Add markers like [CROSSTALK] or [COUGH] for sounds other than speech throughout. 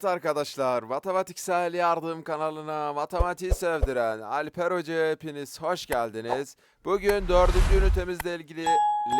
Evet arkadaşlar, Matematiksel Yardım kanalına matematiği sevdiren Alper Hoca hepiniz hoş geldiniz. Bugün dördüncü ünitemizle ilgili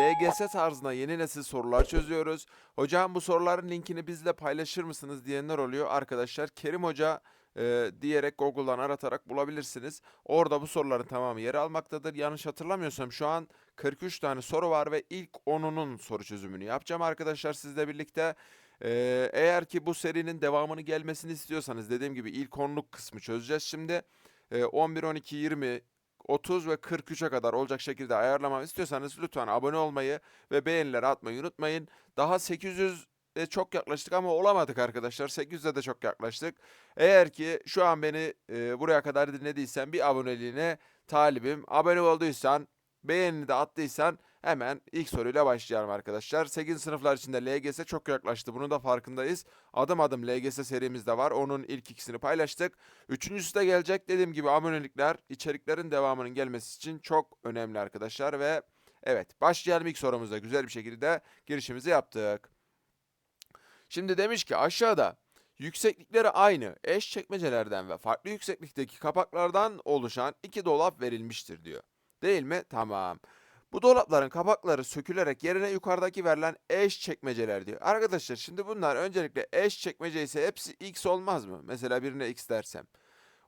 LGS tarzına yeni nesil sorular çözüyoruz. Hocam bu soruların linkini bizle paylaşır mısınız diyenler oluyor. Arkadaşlar Kerim Hoca e, diyerek Google'dan aratarak bulabilirsiniz. Orada bu soruların tamamı yer almaktadır. Yanlış hatırlamıyorsam şu an 43 tane soru var ve ilk 10'unun soru çözümünü yapacağım arkadaşlar sizle birlikte. Ee, eğer ki bu serinin devamını gelmesini istiyorsanız dediğim gibi ilk onluk kısmı çözeceğiz şimdi. Ee, 11, 12, 20, 30 ve 43'e kadar olacak şekilde ayarlamamı istiyorsanız lütfen abone olmayı ve beğenileri atmayı unutmayın. Daha 800'e çok yaklaştık ama olamadık arkadaşlar. 800'e de çok yaklaştık. Eğer ki şu an beni e, buraya kadar dinlediysen bir aboneliğine talibim. Abone olduysan, beğenini de attıysan Hemen ilk soruyla başlayalım arkadaşlar. 8. sınıflar içinde LGS çok yaklaştı. Bunu da farkındayız. Adım adım LGS serimiz de var. Onun ilk ikisini paylaştık. Üçüncüsü de gelecek. Dediğim gibi abonelikler içeriklerin devamının gelmesi için çok önemli arkadaşlar. Ve evet başlayalım ilk sorumuzda. Güzel bir şekilde girişimizi yaptık. Şimdi demiş ki aşağıda yükseklikleri aynı eş çekmecelerden ve farklı yükseklikteki kapaklardan oluşan iki dolap verilmiştir diyor. Değil mi? Tamam. Bu dolapların kapakları sökülerek yerine yukarıdaki verilen eş çekmeceler diyor. Arkadaşlar şimdi bunlar öncelikle eş çekmece ise hepsi x olmaz mı? Mesela birine x dersem.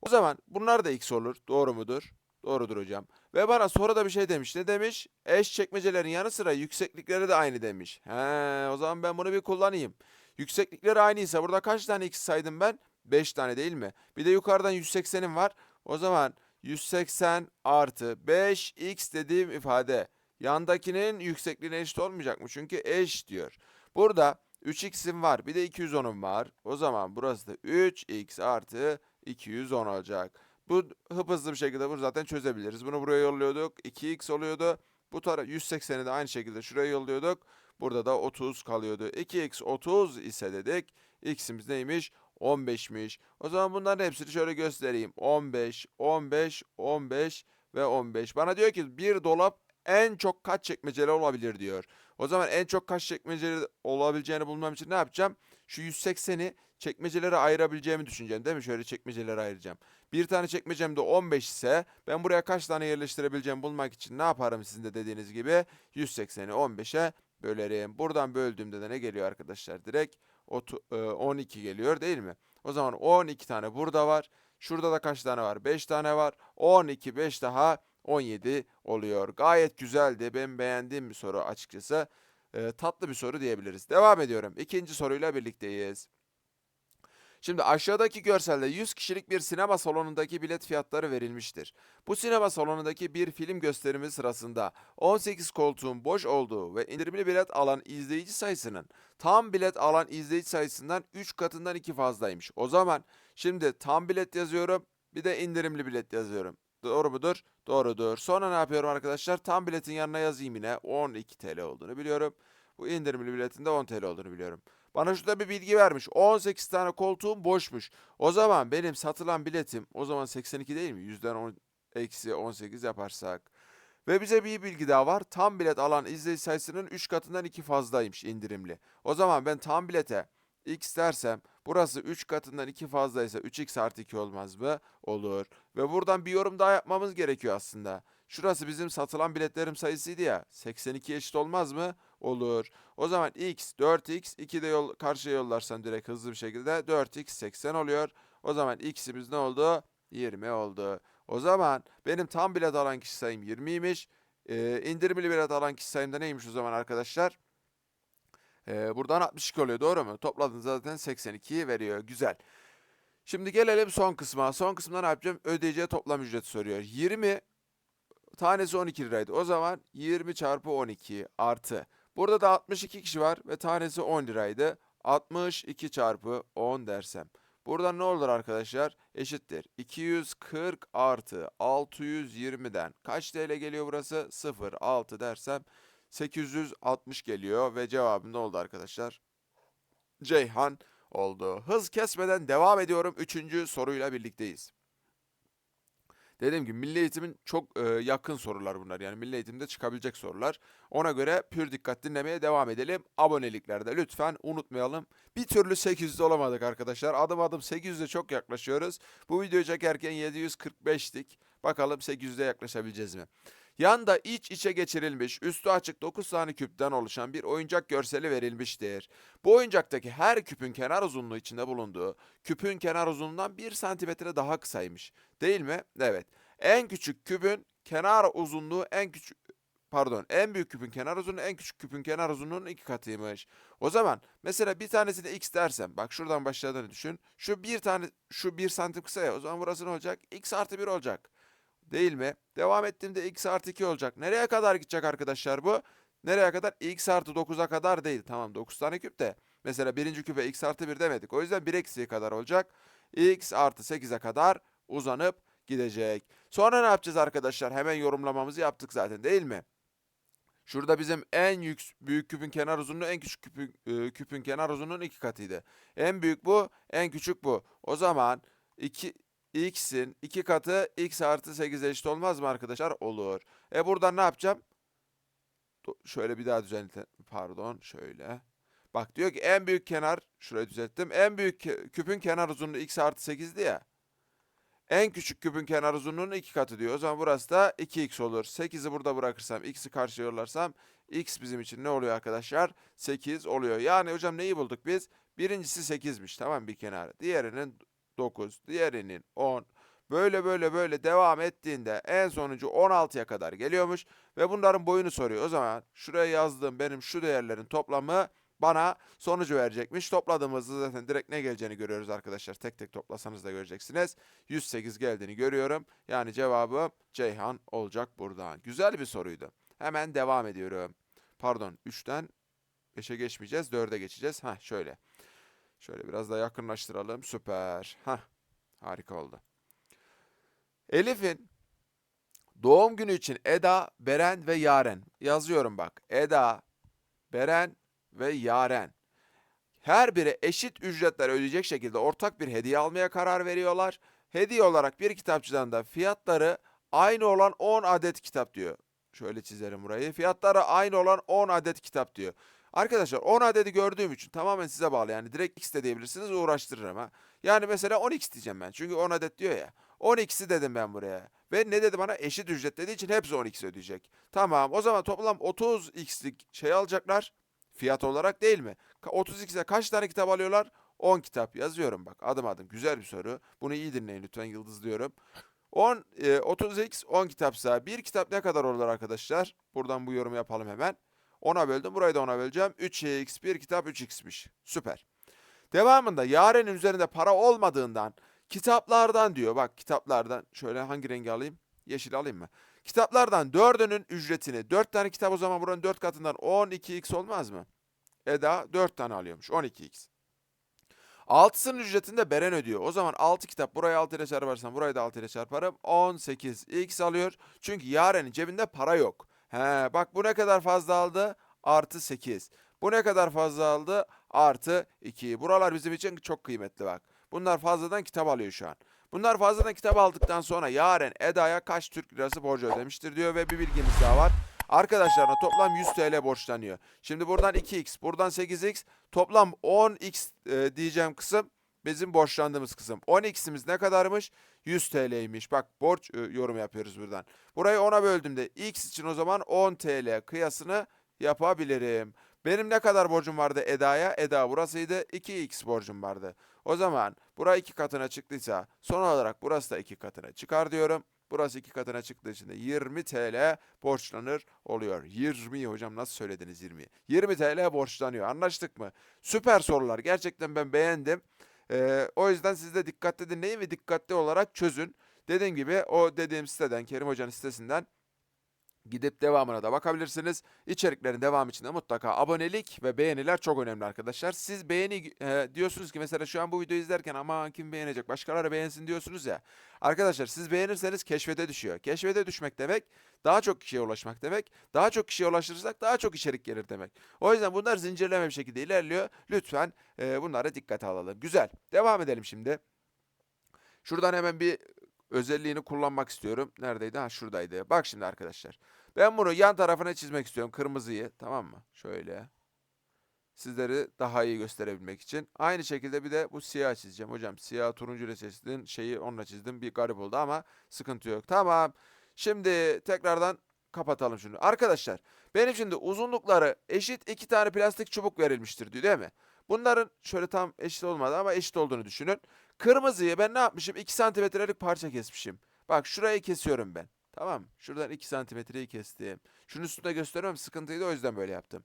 O zaman bunlar da x olur. Doğru mudur? Doğrudur hocam. Ve bana soruda bir şey demiş. Ne demiş? Eş çekmecelerin yanı sıra yükseklikleri de aynı demiş. He, o zaman ben bunu bir kullanayım. Yükseklikleri aynıysa burada kaç tane x saydım ben? 5 tane değil mi? Bir de yukarıdan 180'im var. O zaman 180 artı 5x dediğim ifade yandakinin yüksekliğine eşit olmayacak mı? Çünkü eş diyor. Burada 3x'im var. Bir de 210'um var. O zaman burası da 3x artı 210 olacak. Bu hızlı bir şekilde bunu zaten çözebiliriz. Bunu buraya yolluyorduk. 2x oluyordu. Bu taraf 180'i de aynı şekilde şuraya yolluyorduk. Burada da 30 kalıyordu. 2x 30 ise dedik. x'imiz neymiş? 15'miş. O zaman bunların hepsini şöyle göstereyim. 15, 15, 15 ve 15. Bana diyor ki bir dolap en çok kaç çekmeceli olabilir diyor. O zaman en çok kaç çekmeceli olabileceğini bulmam için ne yapacağım? Şu 180'i çekmecelere ayırabileceğimi düşüneceğim değil mi? Şöyle çekmecelere ayıracağım. Bir tane çekmecemde 15 ise ben buraya kaç tane yerleştirebileceğimi bulmak için ne yaparım sizin de dediğiniz gibi? 180'i 15'e bölerim. Buradan böldüğümde de ne geliyor arkadaşlar? Direkt 12 e, geliyor değil mi? O zaman 12 tane burada var. Şurada da kaç tane var? 5 tane var. 12, 5 daha 17 oluyor. Gayet güzeldi. Ben beğendiğim bir soru açıkçası. E, tatlı bir soru diyebiliriz. Devam ediyorum. İkinci soruyla birlikteyiz. Şimdi aşağıdaki görselde 100 kişilik bir sinema salonundaki bilet fiyatları verilmiştir. Bu sinema salonundaki bir film gösterimi sırasında 18 koltuğun boş olduğu ve indirimli bilet alan izleyici sayısının tam bilet alan izleyici sayısından 3 katından 2 fazlaymış. O zaman şimdi tam bilet yazıyorum bir de indirimli bilet yazıyorum. Doğru mudur? Doğrudur. Sonra ne yapıyorum arkadaşlar? Tam biletin yanına yazayım yine. 12 TL olduğunu biliyorum. Bu indirimli biletin de 10 TL olduğunu biliyorum. Bana şurada bir bilgi vermiş. 18 tane koltuğum boşmuş. O zaman benim satılan biletim o zaman 82 değil mi? Yüzden 10 eksi 18 yaparsak. Ve bize bir bilgi daha var. Tam bilet alan izleyici sayısının 3 katından 2 fazlaymış indirimli. O zaman ben tam bilete x dersem burası 3 katından 2 fazlaysa 3x artı 2 olmaz mı? Olur. Ve buradan bir yorum daha yapmamız gerekiyor aslında. Şurası bizim satılan biletlerim sayısıydı ya. 82 eşit olmaz mı? Olur. O zaman x 4x 2 de yol, karşıya yollarsam direkt hızlı bir şekilde 4x 80 oluyor. O zaman x'imiz ne oldu? 20 oldu. O zaman benim tam bilet alan kişi sayım 20'ymiş. Ee, indirimli bilet alan kişi sayım da neymiş o zaman arkadaşlar? Ee, buradan 62 oluyor doğru mu? Topladığınız zaten 82 veriyor. Güzel. Şimdi gelelim son kısma. Son kısımda ne yapacağım? Ödeyeceği toplam ücreti soruyor. 20 tanesi 12 liraydı. O zaman 20 çarpı 12 artı. Burada da 62 kişi var ve tanesi 10 liraydı. 62 çarpı 10 dersem. Burada ne olur arkadaşlar? Eşittir. 240 artı 620'den kaç TL geliyor burası? 0, 6 dersem 860 geliyor ve cevabım ne oldu arkadaşlar? Ceyhan oldu. Hız kesmeden devam ediyorum. Üçüncü soruyla birlikteyiz. Dediğim gibi milli eğitimin çok e, yakın sorular bunlar. Yani milli eğitimde çıkabilecek sorular. Ona göre pür dikkat dinlemeye devam edelim. Aboneliklerde lütfen unutmayalım. Bir türlü 800'de olamadık arkadaşlar. Adım adım 800'e çok yaklaşıyoruz. Bu videoyu çekerken 745'tik. Bakalım 800'e yaklaşabileceğiz mi? Yanda iç içe geçirilmiş, üstü açık 9 tane küpten oluşan bir oyuncak görseli verilmiştir. Bu oyuncaktaki her küpün kenar uzunluğu içinde bulunduğu küpün kenar uzunluğundan 1 santimetre daha kısaymış. Değil mi? Evet. En küçük küpün kenar uzunluğu en küçük pardon en büyük küpün kenar uzunluğu en küçük küpün kenar uzunluğunun iki katıymış. O zaman mesela bir tanesine x dersem bak şuradan başladığını düşün. Şu bir tane şu 1 santim kısa ya o zaman burası ne olacak? x artı 1 olacak. Değil mi? Devam ettiğimde x artı 2 olacak. Nereye kadar gidecek arkadaşlar bu? Nereye kadar? x artı 9'a kadar değil. Tamam 9 tane küp de. Mesela birinci küpe x artı 1 demedik. O yüzden 1 eksiği kadar olacak. x artı 8'e kadar uzanıp gidecek. Sonra ne yapacağız arkadaşlar? Hemen yorumlamamızı yaptık zaten değil mi? Şurada bizim en yük, büyük küpün kenar uzunluğu en küçük küpün, e, küpün kenar uzunluğunun iki katıydı. En büyük bu, en küçük bu. O zaman 2 x'in 2 katı x artı 8'e eşit olmaz mı arkadaşlar? Olur. E buradan ne yapacağım? Şöyle bir daha düzenletelim. Pardon şöyle. Bak diyor ki en büyük kenar, şurayı düzelttim. En büyük küpün kenar uzunluğu x artı 8'di ya. En küçük küpün kenar uzunluğunun iki katı diyor. O zaman burası da 2x olur. 8'i burada bırakırsam, x'i karşıya x bizim için ne oluyor arkadaşlar? 8 oluyor. Yani hocam neyi bulduk biz? Birincisi 8'miş tamam bir kenarı. Diğerinin 9, diğerinin 10. Böyle böyle böyle devam ettiğinde en sonuncu 16'ya kadar geliyormuş ve bunların boyunu soruyor. O zaman şuraya yazdığım benim şu değerlerin toplamı bana sonucu verecekmiş. Topladığımızda zaten direkt ne geleceğini görüyoruz arkadaşlar. Tek tek toplasanız da göreceksiniz. 108 geldiğini görüyorum. Yani cevabım Ceyhan olacak buradan. Güzel bir soruydu. Hemen devam ediyorum. Pardon 3'ten 5'e geçmeyeceğiz. 4'e geçeceğiz. Ha şöyle. Şöyle biraz daha yakınlaştıralım. Süper. Ha harika oldu. Elif'in doğum günü için Eda, Beren ve Yaren. Yazıyorum bak. Eda, Beren ve Yaren. Her biri eşit ücretler ödeyecek şekilde ortak bir hediye almaya karar veriyorlar. Hediye olarak bir kitapçıdan da fiyatları aynı olan 10 adet kitap diyor. Şöyle çizelim burayı. Fiyatları aynı olan 10 adet kitap diyor. Arkadaşlar 10 adedi gördüğüm için tamamen size bağlı. Yani direkt x de diyebilirsiniz uğraştırırım ha. Yani mesela 10x diyeceğim ben. Çünkü 10 adet diyor ya. 10x'i dedim ben buraya. Ve ne dedi bana? Eşit ücret dediği için hepsi 10x ödeyecek. Tamam o zaman toplam 30x'lik şey alacaklar. Fiyat olarak değil mi? Ka- 30x'e kaç tane kitap alıyorlar? 10 kitap yazıyorum bak adım adım. Güzel bir soru. Bunu iyi dinleyin lütfen yıldız diyorum. 10, e, 30x 10 kitapsa bir kitap ne kadar olur arkadaşlar? Buradan bu yorumu yapalım hemen. 10'a böldüm. Burayı da 10'a böleceğim. 3x bir kitap 3x'miş. Süper. Devamında Yaren'in üzerinde para olmadığından kitaplardan diyor. Bak kitaplardan şöyle hangi rengi alayım? Yeşil alayım mı? Kitaplardan dördünün ücretini 4 tane kitap o zaman buranın 4 katından 12x olmaz mı? Eda 4 tane alıyormuş. 12x. Altısının ücretini de Beren ödüyor. O zaman 6 kitap burayı 6 ile çarparsam burayı da 6 ile çarparım. 18x alıyor. Çünkü Yaren'in cebinde para yok. He bak bu ne kadar fazla aldı? Artı 8. Bu ne kadar fazla aldı? Artı 2. Buralar bizim için çok kıymetli bak. Bunlar fazladan kitap alıyor şu an. Bunlar fazladan kitap aldıktan sonra Yaren Eda'ya kaç Türk lirası borcu ödemiştir diyor ve bir bilgimiz daha var. Arkadaşlarına toplam 100 TL borçlanıyor. Şimdi buradan 2x, buradan 8x, toplam 10x e, diyeceğim kısım bizim borçlandığımız kısım. 10x'imiz ne kadarmış? 100 TL'ymiş. Bak borç e, yorum yapıyoruz buradan. Burayı 10'a böldüğümde x için o zaman 10 TL kıyasını yapabilirim. Benim ne kadar borcum vardı Eda'ya? Eda burasıydı. 2x borcum vardı. O zaman bura iki katına çıktıysa son olarak burası da iki katına çıkar diyorum. Burası iki katına çıktığı için de 20 TL borçlanır oluyor. 20 hocam nasıl söylediniz 20? 20 TL borçlanıyor. Anlaştık mı? Süper sorular. Gerçekten ben beğendim. Ee, o yüzden siz de dikkatli dinleyin ve dikkatli olarak çözün. Dediğim gibi o dediğim siteden, Kerim Hoca'nın sitesinden gidip devamına da bakabilirsiniz. İçeriklerin devamı için de mutlaka abonelik ve beğeniler çok önemli arkadaşlar. Siz beğeni e, diyorsunuz ki mesela şu an bu videoyu izlerken ama kim beğenecek başkaları beğensin diyorsunuz ya. Arkadaşlar siz beğenirseniz keşfete düşüyor. Keşfete düşmek demek daha çok kişiye ulaşmak demek. Daha çok kişiye ulaştırırsak daha çok içerik gelir demek. O yüzden bunlar zincirleme bir şekilde ilerliyor. Lütfen e, bunlara dikkate alalım. Güzel. Devam edelim şimdi. Şuradan hemen bir özelliğini kullanmak istiyorum. Neredeydi? Ha şuradaydı. Bak şimdi arkadaşlar. Ben bunu yan tarafına çizmek istiyorum. Kırmızıyı. Tamam mı? Şöyle. Sizleri daha iyi gösterebilmek için. Aynı şekilde bir de bu siyah çizeceğim. Hocam siyah turuncu ile çizdin. Şeyi onunla çizdim. Bir garip oldu ama sıkıntı yok. Tamam. Şimdi tekrardan kapatalım şunu. Arkadaşlar benim şimdi uzunlukları eşit iki tane plastik çubuk verilmiştir diyor değil mi? Bunların şöyle tam eşit olmadı ama eşit olduğunu düşünün. Kırmızıyı ben ne yapmışım? 2 santimetrelik parça kesmişim. Bak şurayı kesiyorum ben. Tamam? Şuradan 2 santimetreyi kestim. Şunun üstünde göstermem sıkıntıydı o yüzden böyle yaptım.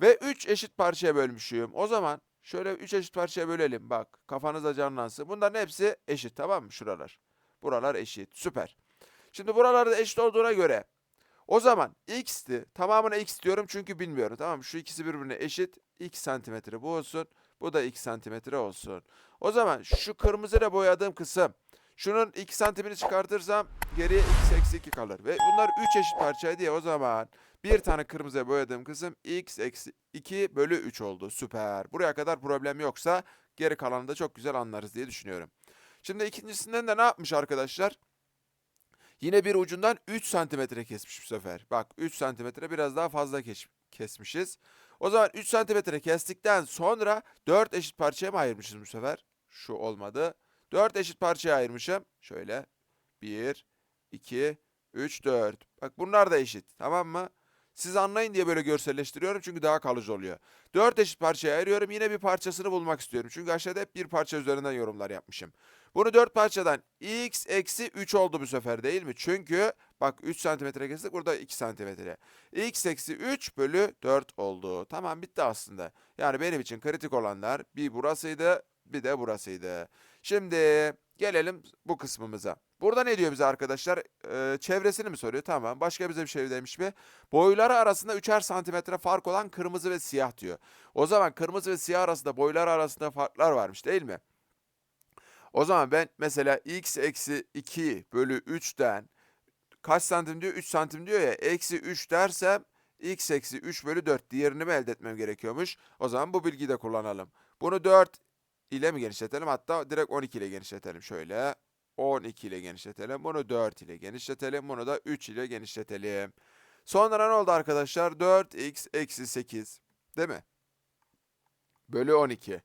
Ve 3 eşit parçaya bölmüşüm. O zaman şöyle 3 eşit parçaya bölelim. Bak kafanızda canlansın. Bunların hepsi eşit tamam mı? Şuralar. Buralar eşit. Süper. Şimdi buralarda eşit olduğuna göre o zaman x'ti. Tamamına x diyorum çünkü bilmiyorum. Tamam mı? Şu ikisi birbirine eşit. 2 santimetre bu olsun. Bu da 2 santimetre olsun. O zaman şu kırmızıyla boyadığım kısım. Şunun 2 santimini çıkartırsam geriye x eksi 2 kalır. Ve bunlar 3 eşit parçaydı ya o zaman bir tane kırmızıya boyadığım kısım x eksi 2 bölü 3 oldu. Süper. Buraya kadar problem yoksa geri kalanını da çok güzel anlarız diye düşünüyorum. Şimdi ikincisinden de ne yapmış arkadaşlar? Yine bir ucundan 3 santimetre kesmiş bu sefer. Bak 3 santimetre biraz daha fazla kes- kesmişiz. O zaman 3 santimetre kestikten sonra 4 eşit parçaya mı ayırmışız bu sefer? Şu olmadı. 4 eşit parçaya ayırmışım. Şöyle 1, 2, 3, 4. Bak bunlar da eşit tamam mı? Siz anlayın diye böyle görselleştiriyorum çünkü daha kalıcı oluyor. 4 eşit parçaya ayırıyorum. Yine bir parçasını bulmak istiyorum. Çünkü aşağıda hep bir parça üzerinden yorumlar yapmışım. Bunu 4 parçadan x eksi 3 oldu bu sefer değil mi? Çünkü bak 3 santimetre kestik burada 2 santimetre. x eksi 3 bölü 4 oldu. Tamam bitti aslında. Yani benim için kritik olanlar bir burasıydı bir de burasıydı. Şimdi gelelim bu kısmımıza. Burada ne diyor bize arkadaşlar? Ee, çevresini mi soruyor? Tamam. Başka bize bir şey demiş mi? Boyları arasında 3'er santimetre fark olan kırmızı ve siyah diyor. O zaman kırmızı ve siyah arasında boyları arasında farklar varmış değil mi? O zaman ben mesela x eksi 2 bölü 3'ten kaç santim diyor? 3 santim diyor ya. Eksi 3 dersem x eksi 3 bölü 4 diğerini mi elde etmem gerekiyormuş? O zaman bu bilgiyi de kullanalım. Bunu 4 ile mi genişletelim? Hatta direkt 12 ile genişletelim. Şöyle 12 ile genişletelim. Bunu 4 ile genişletelim. Bunu da 3 ile genişletelim. Sonra ne oldu arkadaşlar? 4x eksi 8 değil mi? Bölü 12.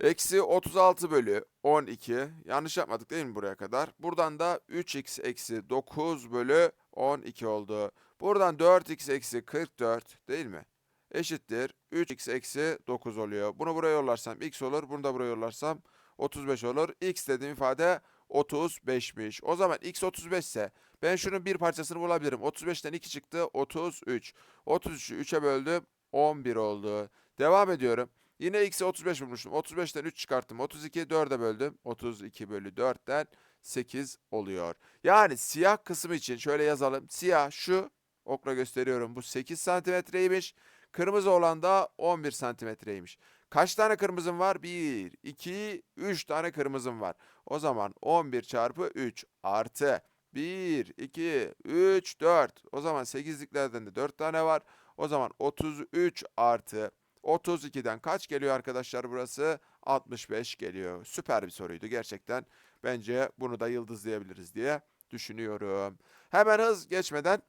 Eksi 36 bölü 12. Yanlış yapmadık değil mi buraya kadar? Buradan da 3x eksi 9 bölü 12 oldu. Buradan 4x eksi 44 değil mi? Eşittir. 3x eksi 9 oluyor. Bunu buraya yollarsam x olur. Bunu da buraya yollarsam 35 olur. x dediğim ifade 35'miş. O zaman x 35 ise ben şunun bir parçasını bulabilirim. 35'ten 2 çıktı. 33. 33'ü 3'e böldüm. 11 oldu. Devam ediyorum. Yine x'i 35 bulmuştum. 35'ten 3 çıkarttım. 32 4'e böldüm. 32 bölü 4'ten 8 oluyor. Yani siyah kısmı için şöyle yazalım. Siyah şu. Okla gösteriyorum. Bu 8 santimetreymiş. Kırmızı olan da 11 santimetreymiş. Kaç tane kırmızım var? 1, 2, 3 tane kırmızım var. O zaman 11 çarpı 3 artı 1, 2, 3, 4. O zaman 8'liklerden de 4 tane var. O zaman 33 artı 32'den kaç geliyor arkadaşlar burası? 65 geliyor. Süper bir soruydu gerçekten. Bence bunu da yıldızlayabiliriz diye düşünüyorum. Hemen hız geçmeden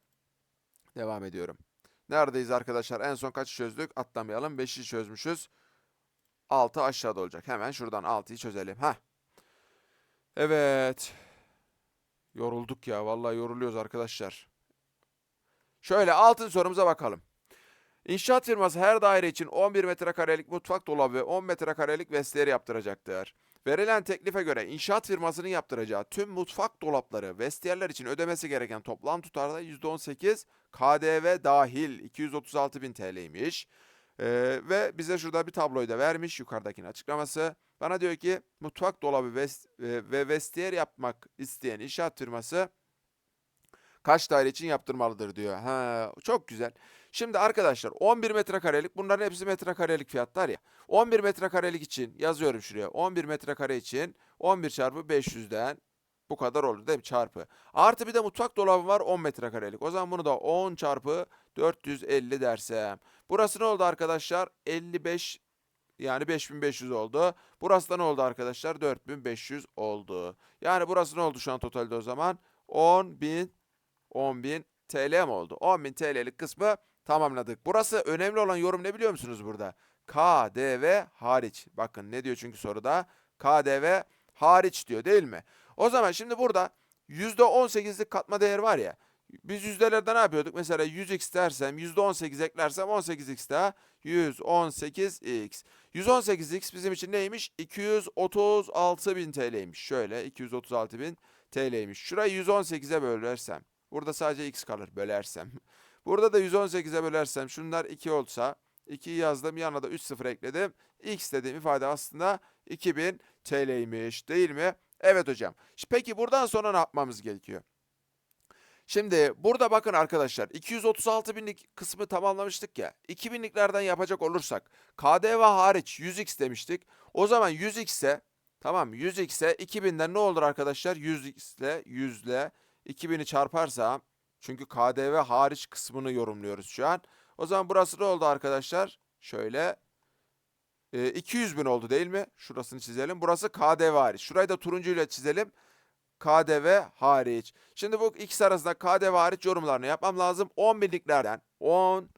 devam ediyorum. Neredeyiz arkadaşlar? En son kaçı çözdük? Atlamayalım. 5'i çözmüşüz. 6 aşağıda olacak. Hemen şuradan 6'yı çözelim. Heh. Evet. Yorulduk ya. Vallahi yoruluyoruz arkadaşlar. Şöyle altın sorumuza bakalım. İnşaat firması her daire için 11 metrekarelik mutfak dolabı ve 10 metrekarelik vestiyer yaptıracaktır. Verilen teklife göre inşaat firmasının yaptıracağı tüm mutfak dolapları, vestiyerler için ödemesi gereken toplam tutarda %18 KDV dahil 236.000 TL'ymiş. Ee, ve bize şurada bir tabloyu da vermiş yukarıdakinin açıklaması. Bana diyor ki mutfak dolabı ves- e, ve vestiyer yapmak isteyen inşaat firması kaç daire için yaptırmalıdır diyor. Ha, çok güzel. Şimdi arkadaşlar 11 metrekarelik bunların hepsi metrekarelik fiyatlar ya. 11 metrekarelik için yazıyorum şuraya. 11 metrekare için 11 çarpı 500'den bu kadar olur değil mi? Çarpı. Artı bir de mutfak dolabı var 10 metrekarelik. O zaman bunu da 10 çarpı 450 dersem. Burası ne oldu arkadaşlar? 55 Yani 5500 oldu. Burası da ne oldu arkadaşlar? 4500 oldu. Yani burası ne oldu şu an totalde o zaman? 10.000 10.000 TL mi oldu? 10.000 TL'lik kısmı tamamladık. Burası önemli olan yorum ne biliyor musunuz burada? KDV hariç. Bakın ne diyor çünkü soruda? KDV hariç diyor değil mi? O zaman şimdi burada %18'lik katma değer var ya. Biz yüzdelerde ne yapıyorduk? Mesela 100x dersem %18 eklersem 18x daha 118x. 118x bizim için neymiş? 236.000 TL'ymiş. Şöyle 236.000 TL'ymiş. Şurayı 118'e bölersem. Burada sadece x kalır bölersem. Burada da 118'e bölersem şunlar 2 olsa 2'yi yazdım yanına da 3 sıfır ekledim. X dediğim ifade aslında 2000 TL'ymiş değil mi? Evet hocam. Peki buradan sonra ne yapmamız gerekiyor? Şimdi burada bakın arkadaşlar 236 binlik kısmı tamamlamıştık ya. 2000'liklerden yapacak olursak KDV hariç 100x demiştik. O zaman 100x ise tamam 100x'e 2000'den ne olur arkadaşlar? 100x ile 100 ile 2000'i çarparsam çünkü KDV hariç kısmını yorumluyoruz şu an. O zaman burası ne oldu arkadaşlar? Şöyle e, 200 bin oldu değil mi? Şurasını çizelim. Burası KDV hariç. Şurayı da turuncuyla çizelim. KDV hariç. Şimdi bu ikisi arasında KDV hariç yorumlarını yapmam lazım. 10 binliklerden, 10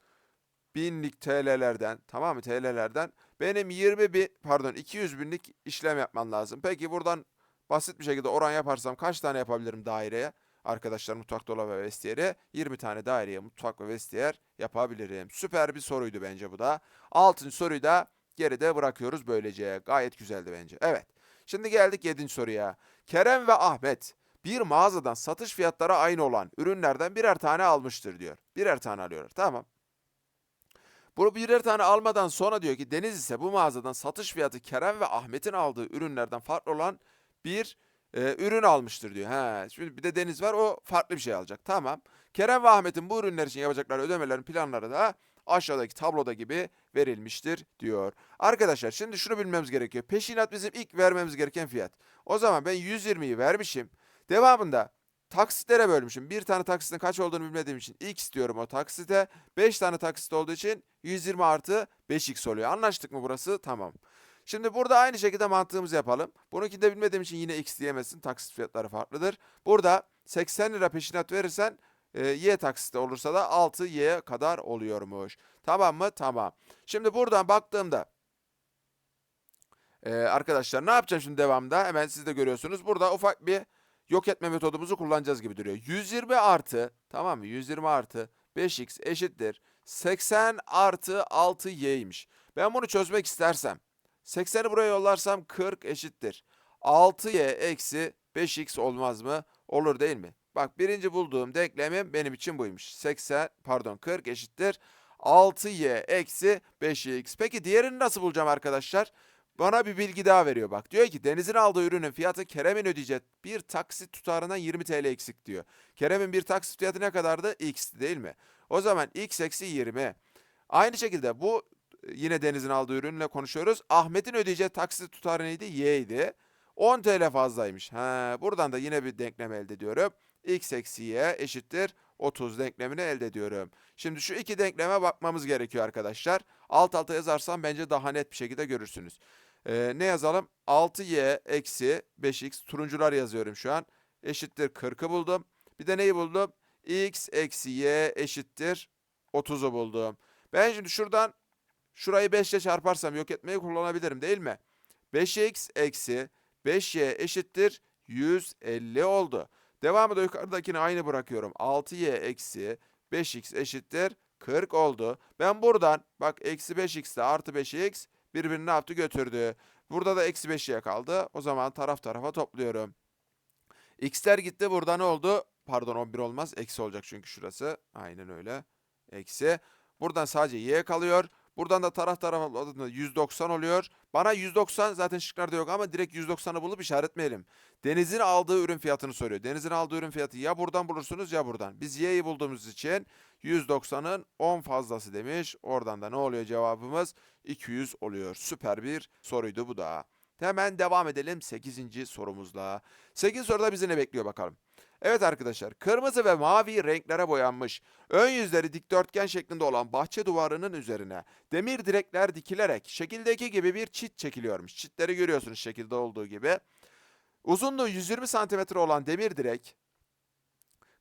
binlik TL'lerden, tamam mı TL'lerden benim 20 bin, pardon 200 binlik işlem yapmam lazım. Peki buradan basit bir şekilde oran yaparsam kaç tane yapabilirim daireye? Arkadaşlar mutfak dolabı ve vestiyeri 20 tane daireye mutfak ve vestiyer yapabilirim. Süper bir soruydu bence bu da. Altıncı soruyu da geride bırakıyoruz böylece. Gayet güzeldi bence. Evet. Şimdi geldik 7. soruya. Kerem ve Ahmet bir mağazadan satış fiyatları aynı olan ürünlerden birer tane almıştır diyor. Birer tane alıyorlar. Tamam. Bu birer tane almadan sonra diyor ki Deniz ise bu mağazadan satış fiyatı Kerem ve Ahmet'in aldığı ürünlerden farklı olan bir e, ürün almıştır diyor. He, şimdi bir de Deniz var o farklı bir şey alacak. Tamam. Kerem ve Ahmet'in bu ürünler için yapacakları ödemelerin planları da aşağıdaki tabloda gibi verilmiştir diyor. Arkadaşlar şimdi şunu bilmemiz gerekiyor. Peşinat bizim ilk vermemiz gereken fiyat. O zaman ben 120'yi vermişim. Devamında taksitlere bölmüşüm. Bir tane taksitin kaç olduğunu bilmediğim için x diyorum o taksite. 5 tane taksit olduğu için 120 artı 5x oluyor. Anlaştık mı burası? Tamam. Şimdi burada aynı şekilde mantığımızı yapalım. Bununkini de bilmediğim için yine x diyemezsin. Taksit fiyatları farklıdır. Burada 80 lira peşinat verirsen e, y taksite olursa da 6y kadar oluyormuş. Tamam mı? Tamam. Şimdi buradan baktığımda e, arkadaşlar ne yapacağım şimdi devamda? Hemen siz de görüyorsunuz. Burada ufak bir yok etme metodumuzu kullanacağız gibi duruyor. 120 artı tamam mı? 120 artı 5x eşittir. 80 artı 6y'ymiş. Ben bunu çözmek istersem 80'i buraya yollarsam 40 eşittir. 6y eksi 5x olmaz mı? Olur değil mi? Bak birinci bulduğum denklemim benim için buymuş. 80 pardon 40 eşittir. 6y eksi 5x. Peki diğerini nasıl bulacağım arkadaşlar? Bana bir bilgi daha veriyor bak. Diyor ki Deniz'in aldığı ürünün fiyatı Kerem'in ödeyeceği bir taksit tutarından 20 TL eksik diyor. Kerem'in bir taksit fiyatı ne kadardı? X'ti değil mi? O zaman x eksi 20. Aynı şekilde bu yine Deniz'in aldığı ürünle konuşuyoruz. Ahmet'in ödeyeceği taksit tutarı neydi? Y idi. 10 TL fazlaymış. Ha, buradan da yine bir denklem elde ediyorum. x eksi y eşittir 30 denklemini elde ediyorum. Şimdi şu iki denkleme bakmamız gerekiyor arkadaşlar. Alt alta yazarsam bence daha net bir şekilde görürsünüz. Ee, ne yazalım? 6y eksi 5x turuncular yazıyorum şu an. Eşittir 40'ı buldum. Bir de neyi buldum? x eksi y eşittir 30'u buldum. Ben şimdi şuradan şurayı 5 ile çarparsam yok etmeyi kullanabilirim değil mi? 5x eksi 5y eşittir 150 oldu. Devamı da yukarıdakini aynı bırakıyorum. 6y eksi 5x eşittir 40 oldu. Ben buradan bak eksi 5x ile artı 5x birbirini ne yaptı götürdü. Burada da eksi 5y kaldı. O zaman taraf tarafa topluyorum. X'ler gitti. Burada ne oldu? Pardon 11 olmaz. Eksi olacak çünkü şurası. Aynen öyle. Eksi. Buradan sadece y kalıyor. Buradan da taraf topladığında 190 oluyor. Bana 190 zaten şıklarda yok ama direkt 190'ı bulup işaretleyelim. Deniz'in aldığı ürün fiyatını soruyor. Deniz'in aldığı ürün fiyatı ya buradan bulursunuz ya buradan. Biz y'yi bulduğumuz için 190'ın 10 fazlası demiş. Oradan da ne oluyor cevabımız? 200 oluyor. Süper bir soruydu bu da. Hemen devam edelim 8. sorumuzla. 8 soruda bizi ne bekliyor bakalım. Evet arkadaşlar kırmızı ve mavi renklere boyanmış. Ön yüzleri dikdörtgen şeklinde olan bahçe duvarının üzerine demir direkler dikilerek şekildeki gibi bir çit çekiliyormuş. Çitleri görüyorsunuz şekilde olduğu gibi. Uzunluğu 120 santimetre olan demir direk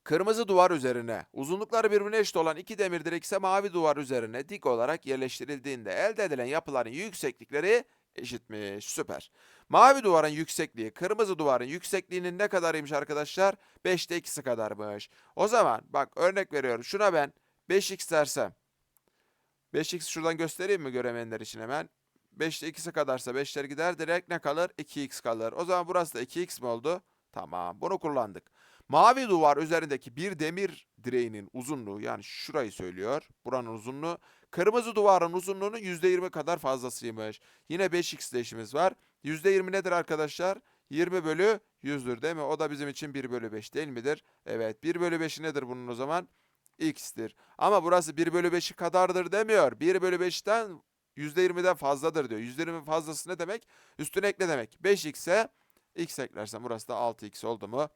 kırmızı duvar üzerine, uzunlukları birbirine eşit olan iki demir direk ise mavi duvar üzerine dik olarak yerleştirildiğinde elde edilen yapıların yükseklikleri eşitmiş. Süper. Mavi duvarın yüksekliği kırmızı duvarın yüksekliğinin ne kadarıymış arkadaşlar? 5'te 2'si kadarmış. O zaman bak örnek veriyorum. Şuna ben 5x dersem. 5x şuradan göstereyim mi göremeyenler için hemen? 5'te 2'si kadarsa 5'ler gider. Direkt ne kalır? 2x kalır. O zaman burası da 2x mi oldu? Tamam bunu kullandık. Mavi duvar üzerindeki bir demir direğinin uzunluğu yani şurayı söylüyor. Buranın uzunluğu. Kırmızı duvarın uzunluğunun %20 kadar fazlasıymış. Yine 5x değişimiz var. %20 nedir arkadaşlar? 20 bölü 100'dür değil mi? O da bizim için 1 bölü 5 değil midir? Evet 1 bölü 5'i nedir bunun o zaman? x'tir. Ama burası 1 bölü 5'i kadardır demiyor. 1 bölü 5'ten %20'den fazladır diyor. %20 fazlası ne demek? Üstüne ekle demek. 5x'e x eklersen burası da 6x oldu mu?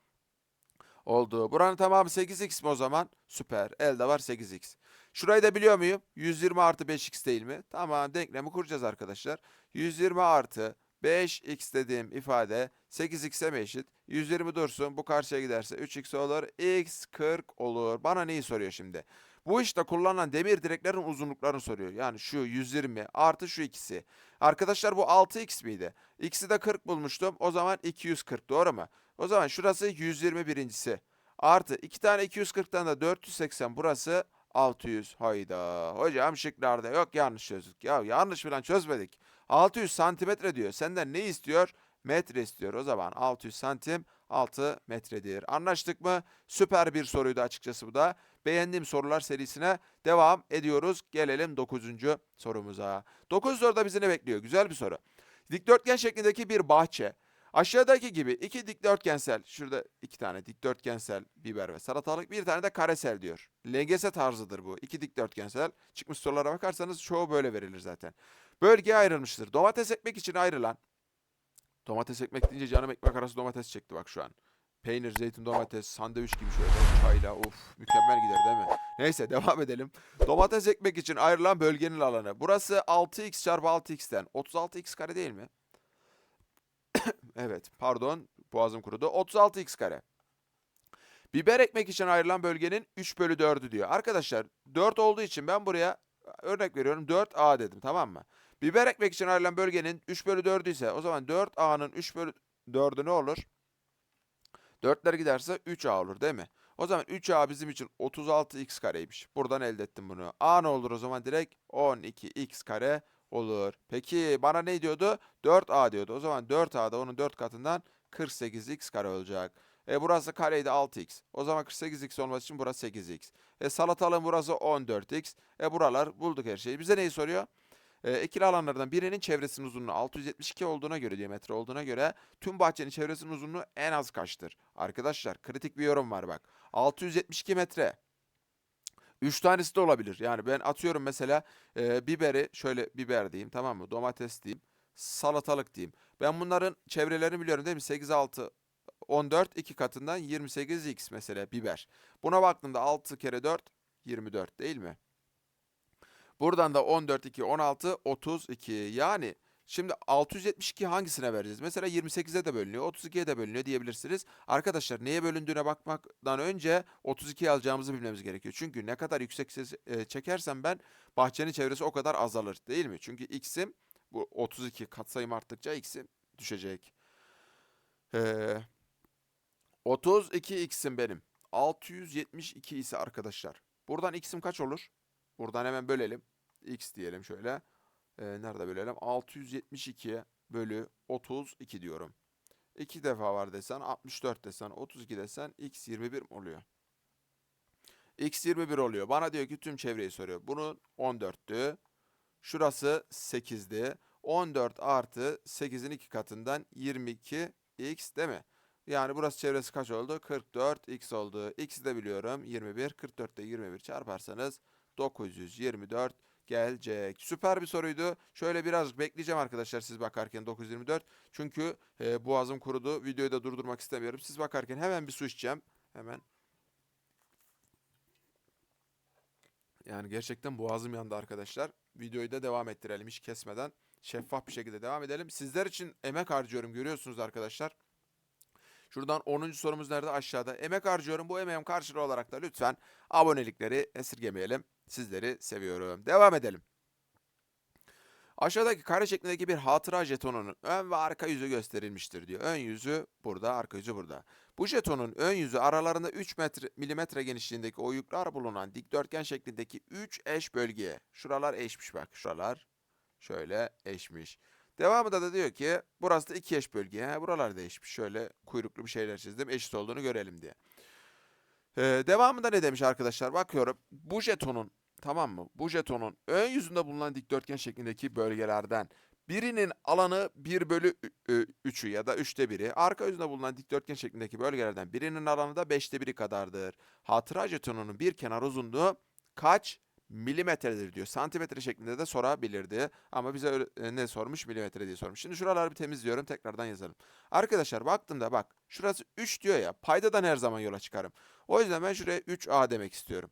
Oldu. Buranın tamamı 8x mi o zaman? Süper. Elde var 8x. Şurayı da biliyor muyum? 120 artı 5x değil mi? Tamam denklemi kuracağız arkadaşlar. 120 artı 5x dediğim ifade 8x'e mi eşit? 120 dursun. Bu karşıya giderse 3x olur. x 40 olur. Bana neyi soruyor şimdi? Bu işte kullanılan demir direklerin uzunluklarını soruyor. Yani şu 120 artı şu ikisi. Arkadaşlar bu 6x miydi? X'i de 40 bulmuştum. O zaman 240 doğru mu? O zaman şurası 120 birincisi. Artı 2 tane 240'tan da 480 burası 600. Hayda. Hocam şıklarda yok yanlış çözdük. Ya yanlış falan çözmedik. 600 santimetre diyor. Senden ne istiyor? Metre istiyor. O zaman 600 santim 6 metredir. Anlaştık mı? Süper bir soruydu açıkçası bu da. Beğendiğim sorular serisine devam ediyoruz. Gelelim 9. sorumuza. 9 soruda bizi ne bekliyor? Güzel bir soru. Dikdörtgen şeklindeki bir bahçe. Aşağıdaki gibi iki dikdörtgensel, şurada iki tane dikdörtgensel biber ve salatalık, bir tane de karesel diyor. LGS tarzıdır bu. İki dikdörtgensel. Çıkmış sorulara bakarsanız çoğu böyle verilir zaten. Bölgeye ayrılmıştır. Domates ekmek için ayrılan. Domates ekmek deyince canım ekmek arası domates çekti bak şu an. Peynir, zeytin, domates, sandviç gibi şöyle çayla of mükemmel gider değil mi? Neyse [LAUGHS] devam edelim. Domates ekmek için ayrılan bölgenin alanı. Burası 6x çarpı 6x'ten 36x kare değil mi? [COUGHS] evet pardon boğazım kurudu. 36x kare. Biber ekmek için ayrılan bölgenin 3 bölü 4'ü diyor. Arkadaşlar 4 olduğu için ben buraya örnek veriyorum 4A dedim tamam mı? Biber ekmek için ayrılan bölgenin 3 bölü 4'ü ise o zaman 4A'nın 3 bölü 4'ü ne olur? 4'ler giderse 3A olur değil mi? O zaman 3A bizim için 36x kareymiş. Buradan elde ettim bunu. A ne olur o zaman direkt 12x kare olur. Peki bana ne diyordu? 4A diyordu. O zaman 4A'da onun 4 katından 48x kare olacak. E burası kareydi 6x. O zaman 48x olması için burası 8x. E salatalığın burası 14x. E buralar bulduk her şeyi. Bize neyi soruyor? E, ikili alanlardan birinin çevresinin uzunluğu 672 olduğuna göre diyor metre olduğuna göre tüm bahçenin çevresinin uzunluğu en az kaçtır? Arkadaşlar kritik bir yorum var bak. 672 metre. 3 tanesi de olabilir. Yani ben atıyorum mesela e, biberi şöyle biber diyeyim tamam mı? Domates diyeyim. Salatalık diyeyim. Ben bunların çevrelerini biliyorum değil mi? 8, 6, 14 iki katından 28x mesela biber. Buna baktığımda 6 kere 4 24 değil mi? Buradan da 14, 2, 16, 32. Yani şimdi 672 hangisine vereceğiz? Mesela 28'e de bölünüyor, 32'ye de bölünüyor diyebilirsiniz. Arkadaşlar neye bölündüğüne bakmaktan önce 32'yi alacağımızı bilmemiz gerekiyor. Çünkü ne kadar yüksek e, çekersem ben bahçenin çevresi o kadar azalır değil mi? Çünkü x'im bu 32 katsayım arttıkça x'im düşecek. Ee, 32x'im benim. 672 ise arkadaşlar. Buradan x'im kaç olur? Buradan hemen bölelim. X diyelim şöyle. Ee, nerede bölelim? 672 bölü 32 diyorum. 2 defa var desen 64 desen 32 desen x 21 mi oluyor? x 21 oluyor. Bana diyor ki tüm çevreyi soruyor. Bunun 14'tü. Şurası 8'di. 14 artı 8'in 2 katından 22 x değil mi? Yani burası çevresi kaç oldu? 44 x oldu. X'i de biliyorum. 21. 44 ile 21 çarparsanız 924 gelecek. Süper bir soruydu. Şöyle birazcık bekleyeceğim arkadaşlar siz bakarken 924. Çünkü e, boğazım kurudu. Videoyu da durdurmak istemiyorum. Siz bakarken hemen bir su içeceğim. Hemen. Yani gerçekten boğazım yandı arkadaşlar. Videoyu da devam ettirelim hiç kesmeden. Şeffaf bir şekilde devam edelim. Sizler için emek harcıyorum görüyorsunuz arkadaşlar. Şuradan 10. sorumuz nerede? Aşağıda. Emek harcıyorum. Bu emeğim karşılığı olarak da lütfen abonelikleri esirgemeyelim. Sizleri seviyorum. Devam edelim. Aşağıdaki kare şeklindeki bir hatıra jetonunun ön ve arka yüzü gösterilmiştir diyor. Ön yüzü burada, arka yüzü burada. Bu jetonun ön yüzü aralarında 3 metre, milimetre genişliğindeki oyuklar bulunan dikdörtgen şeklindeki 3 eş bölgeye. Şuralar eşmiş bak. Şuralar şöyle eşmiş. Devamında da diyor ki burası da iki eş bölge. Ha, buralar da eşmiş. Şöyle kuyruklu bir şeyler çizdim. Eşit olduğunu görelim diye. Ee, devamında ne demiş arkadaşlar? Bakıyorum. Bu jetonun tamam mı? Bu jetonun ön yüzünde bulunan dikdörtgen şeklindeki bölgelerden birinin alanı 1 bölü 3'ü ya da 3'te 1'i. Arka yüzünde bulunan dikdörtgen şeklindeki bölgelerden birinin alanı da 5'te 1'i kadardır. Hatıra jetonunun bir kenar uzunluğu kaç milimetredir diyor. Santimetre şeklinde de sorabilirdi. Ama bize e, ne sormuş? Milimetre diye sormuş. Şimdi şuraları bir temizliyorum. Tekrardan yazalım. Arkadaşlar baktığımda bak. Şurası 3 diyor ya. Paydadan her zaman yola çıkarım. O yüzden ben şuraya 3A demek istiyorum.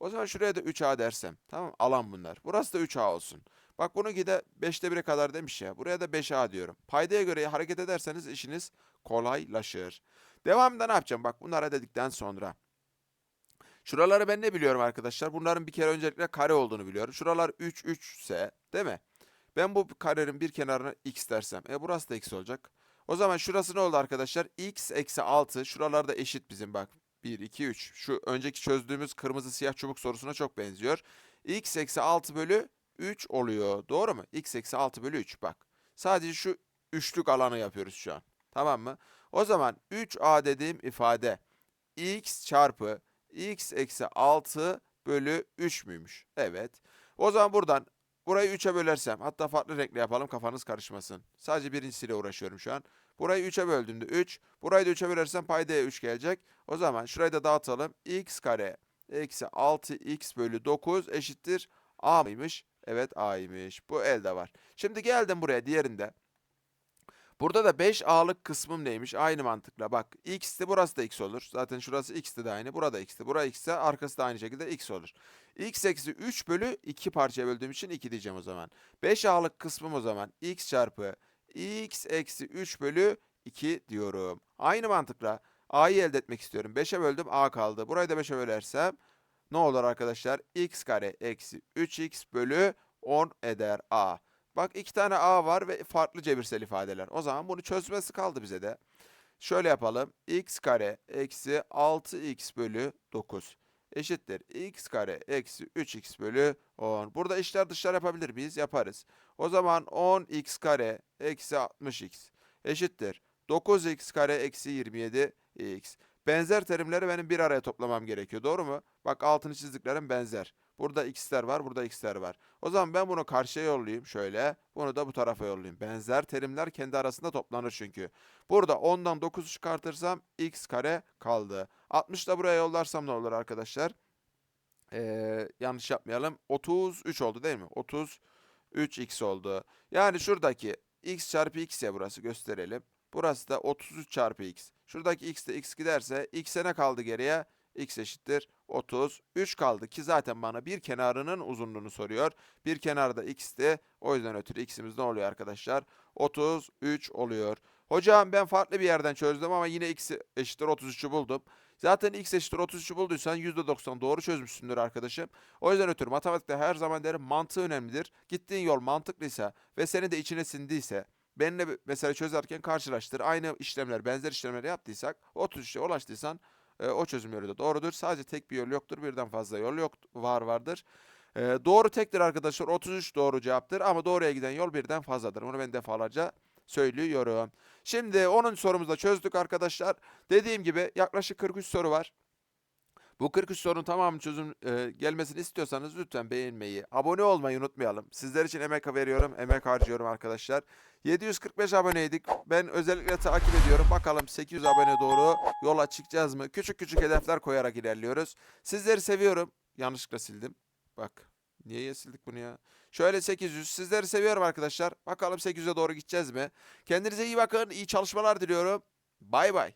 O zaman şuraya da 3A dersem. Tamam Alan bunlar. Burası da 3A olsun. Bak bunu gide 5'te 1'e kadar demiş ya. Buraya da 5A diyorum. Paydaya göre hareket ederseniz işiniz kolaylaşır. Devamında ne yapacağım? Bak bunlara dedikten sonra. Şuraları ben ne biliyorum arkadaşlar? Bunların bir kere öncelikle kare olduğunu biliyorum. Şuralar 3, 3 ise değil mi? Ben bu karenin bir kenarına x dersem. E burası da x olacak. O zaman şurası ne oldu arkadaşlar? x eksi 6. Şuralar da eşit bizim bak. 1, 2, 3. Şu önceki çözdüğümüz kırmızı siyah çubuk sorusuna çok benziyor. x eksi 6 bölü 3 oluyor. Doğru mu? x eksi 6 bölü 3 bak. Sadece şu üçlük alanı yapıyoruz şu an. Tamam mı? O zaman 3a dediğim ifade x çarpı x eksi 6 bölü 3 müymüş? Evet. O zaman buradan burayı 3'e bölersem hatta farklı renkle yapalım kafanız karışmasın. Sadece birincisiyle uğraşıyorum şu an. Burayı 3'e böldüğümde 3. Burayı da 3'e bölersem paydaya 3 gelecek. O zaman şurayı da dağıtalım. x kare eksi 6x bölü 9 eşittir a mıymış? Evet a'ymış. Bu elde var. Şimdi geldim buraya diğerinde. Burada da 5A'lık kısmım neymiş? Aynı mantıkla. Bak x'ti burası da x olur. Zaten şurası x'ti de aynı. Burada x'ti. Bura x'te arkası da aynı şekilde x olur. x eksi 3 bölü 2 parçaya böldüğüm için 2 diyeceğim o zaman. 5A'lık kısmım o zaman x çarpı x eksi 3 bölü 2 diyorum. Aynı mantıkla a'yı elde etmek istiyorum. 5'e böldüm a kaldı. Burayı da 5'e bölersem ne olur arkadaşlar? x kare eksi 3x bölü 10 eder a. Bak iki tane a var ve farklı cebirsel ifadeler. O zaman bunu çözmesi kaldı bize de. Şöyle yapalım. x kare eksi 6x bölü 9 eşittir. x kare eksi 3x bölü 10. Burada işler dışlar yapabilir miyiz? Yaparız. O zaman 10x kare eksi 60x eşittir. 9x kare eksi 27x. Benzer terimleri benim bir araya toplamam gerekiyor. Doğru mu? Bak altını çizdiklerim benzer. Burada x'ler var, burada x'ler var. O zaman ben bunu karşıya yollayayım şöyle. Bunu da bu tarafa yollayayım. Benzer terimler kendi arasında toplanır çünkü. Burada 10'dan 9 çıkartırsam x kare kaldı. 60 da buraya yollarsam ne olur arkadaşlar? Ee, yanlış yapmayalım. 33 oldu değil mi? 33x oldu. Yani şuradaki x çarpı x ya burası gösterelim. Burası da 33 çarpı x. Şuradaki x de x giderse x'e ne kaldı geriye? X eşittir 33 kaldı ki zaten bana bir kenarının uzunluğunu soruyor. Bir kenarda x'ti. O yüzden ötürü x'imiz ne oluyor arkadaşlar? 33 oluyor. Hocam ben farklı bir yerden çözdüm ama yine x eşittir 33'ü buldum. Zaten x eşittir 33'ü bulduysan %90 doğru çözmüşsündür arkadaşım. O yüzden ötürü matematikte her zaman derim mantığı önemlidir. Gittiğin yol mantıklıysa ve senin de içine sindiyse benimle mesela çözerken karşılaştır. Aynı işlemler, benzer işlemler yaptıysak 33'e ulaştıysan o çözüm yolu da doğrudur. Sadece tek bir yol yoktur. Birden fazla yol yok var vardır. Doğru tektir arkadaşlar. 33 doğru cevaptır ama doğruya giden yol birden fazladır. Bunu ben defalarca söylüyorum. Şimdi 10. sorumuzu da çözdük arkadaşlar. Dediğim gibi yaklaşık 43 soru var. Bu 43 sorunun tamamı çözüm e, gelmesini istiyorsanız lütfen beğenmeyi, abone olmayı unutmayalım. Sizler için emek veriyorum, emek harcıyorum arkadaşlar. 745 aboneydik. Ben özellikle takip ediyorum. Bakalım 800 abone doğru yola çıkacağız mı? Küçük küçük hedefler koyarak ilerliyoruz. Sizleri seviyorum. Yanlışlıkla sildim. Bak. Niye sildik bunu ya? Şöyle 800. Sizleri seviyorum arkadaşlar. Bakalım 800'e doğru gideceğiz mi? Kendinize iyi bakın. İyi çalışmalar diliyorum. Bay bay.